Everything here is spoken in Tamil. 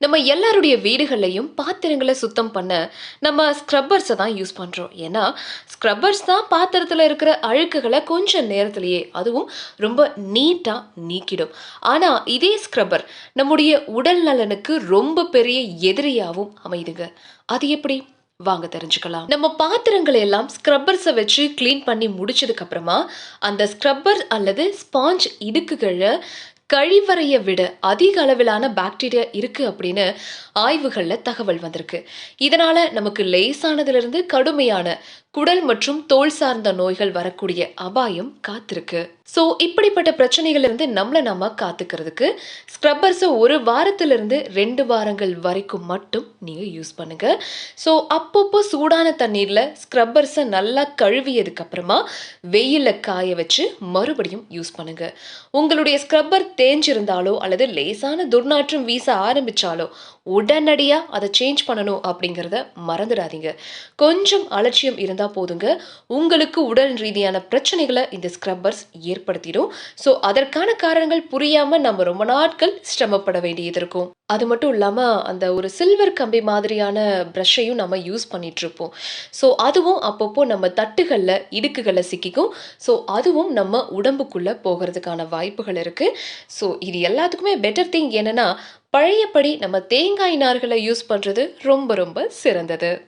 நம்ம எல்லாருடைய வீடுகள்லையும் பாத்திரங்களை சுத்தம் பண்ண நம்ம ஸ்க்ரப்பர்ஸை தான் யூஸ் பண்ணுறோம் ஏன்னா ஸ்க்ரப்பர்ஸ் தான் பாத்திரத்தில் இருக்கிற அழுக்குகளை கொஞ்சம் நேரத்திலேயே அதுவும் ரொம்ப நீட்டாக நீக்கிடும். ஆனால் இதே ஸ்க்ரப்பர் நம்முடைய உடல் நலனுக்கு ரொம்ப பெரிய எதிரியாகவும் அமைதுங்க. அது எப்படி? வாங்க தெரிஞ்சுக்கலாம். நம்ம பாத்திரங்களை எல்லாம் ஸ்க்ரப்பர்ஸை வச்சு க்ளீன் பண்ணி முடிச்சதுக்கு அப்புறமா அந்த ஸ்க்ரப்பர் அல்லது ஸ்பாஞ்ச் இடுக்குகளை கழிவறையை விட அதிக அளவிலான பாக்டீரியா இருக்கு அப்படின்னு ஆய்வுகளில் தகவல் வந்திருக்கு. இதனால நமக்கு லேசானதுலேருந்து கடுமையான குடல் மற்றும் தோல் சார்ந்த நோய்கள் வரக்கூடிய அபாயம் காத்திருக்கு. ஸோ இப்படிப்பட்ட பிரச்சனைகளிலிருந்து நம்மளை நம்ம காத்துக்கிறதுக்கு ஸ்க்ரப்பர்ஸை ஒரு வாரத்திலிருந்து ரெண்டு வாரங்கள் வரைக்கும் மட்டும் நீங்கள் யூஸ் பண்ணுங்க. ஸோ அப்பப்போ சூடான தண்ணீரில் ஸ்க்ரப்பர்ஸை நல்லா கழுவியதுக்கு அப்புறமா வெயிலில் காய வச்சு மறுபடியும் யூஸ் பண்ணுங்க. உங்களுடைய ஸ்க்ரப்பர் தேஞ்சிருந்தாலோ அல்லது லேசான துர்நாற்றம் வீச ஆரம்பிச்சாலோ உடனடியாக அதை சேஞ்ச் பண்ணணும் அப்படிங்கிறத மறந்துடாதீங்க. கொஞ்சம் அலட்சியம் இருந்தால் போதுங்க. உங்களுக்கு உடல் ரீதியான பிரச்சனைகளை இந்த ஸ்க்ரப்பர்ஸ் ஏற்படுத்திடும். ஸோ அதற்கான காரணங்கள் புரியாமல் நம்ம ரொம்ப நாட்கள் சிரமப்பட வேண்டியது இருக்கும். அது மட்டும் இல்லாமல் அந்த ஒரு சில்வர் கம்பி மாதிரியான ப்ரஷ்ஷையும் நம்ம யூஸ் பண்ணிகிட்ருப்போம் ஸோ அதுவும் அப்பப்போ நம்ம தட்டுகளில் இடுக்குகளில் சிக்கிக்கும். ஸோ அதுவும் நம்ம உடம்புக்குள்ளே போகிறதுக்கான வாய்ப்புகள் இருக்குது ஸோ இது எல்லாத்துக்குமே பெட்டர் திங் என்னென்னா பழையபடி நம்ம தேங்காய் நார்களை யூஸ் பண்ணுறது ரொம்ப ரொம்ப சிறந்தது.